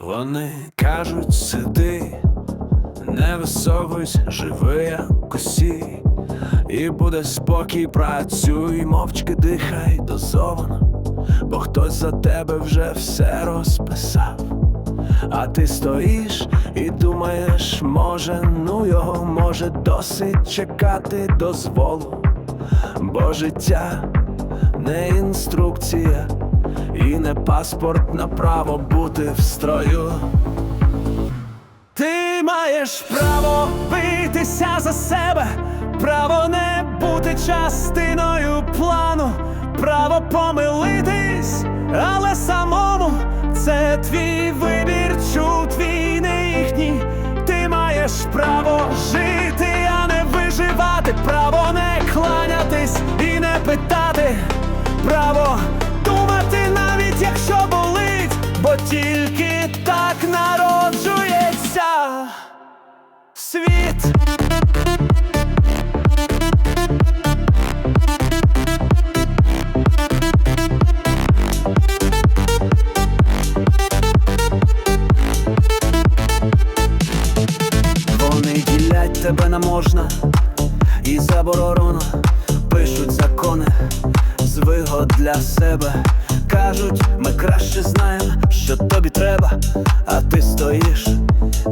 Вони кажуть, сиди, не висовуйся, живи як усі, і буде спокій, працюй, мовчки дихай дозовано, бо хтось за тебе вже все розписав. А ти стоїш і думаєш, може, ну його, може, досить чекати дозволу, бо життя не інструкція і не паспорт на право бути в строю. Ти маєш право битися за себе, право не бути частиною плану, право помилитись, але самому це твій вибір, чу твій їхній. Ти маєш право жити, а не виживати, право не кланятись і не питати, право тільки так народжується світ. Вони ділять тебе на можна і заборонено пишуть закони з вигод для себе. Кажуть, ми краще знаємо, що тобі треба, а ти стоїш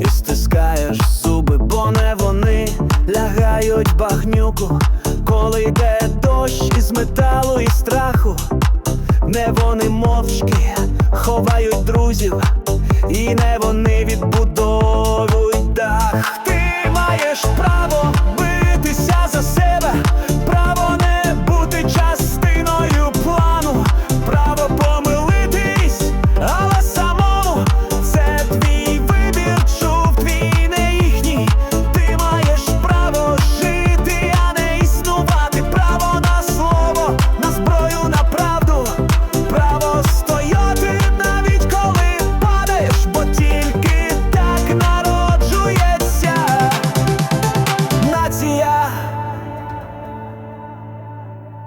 і стискаєш зуби, бо не вони лягають багнюку, коли йде дощ із металу і страху. Не вони мовчки ховають друзів, і не вони відбудовують дах. Ти маєш право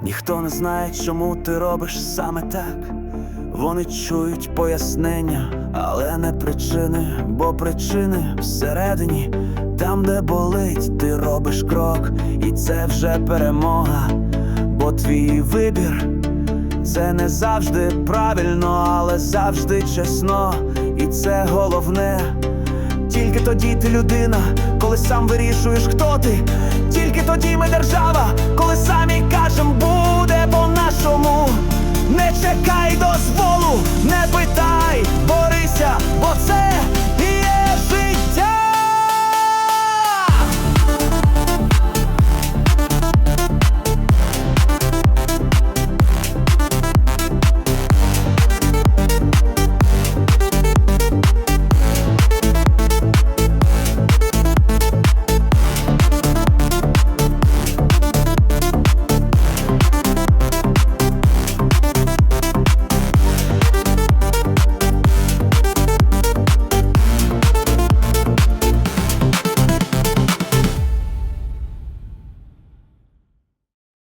Ніхто не знає, чому ти робиш саме так. Вони чують пояснення, але не причини, бо причини всередині, там, де болить, ти робиш крок, і це вже перемога, бо твій вибір це не завжди правильно, але завжди чесно, і це головне. Тільки тоді ти людина, коли сам вирішуєш, хто ти. Тільки тоді ми держава, буде по-нашому.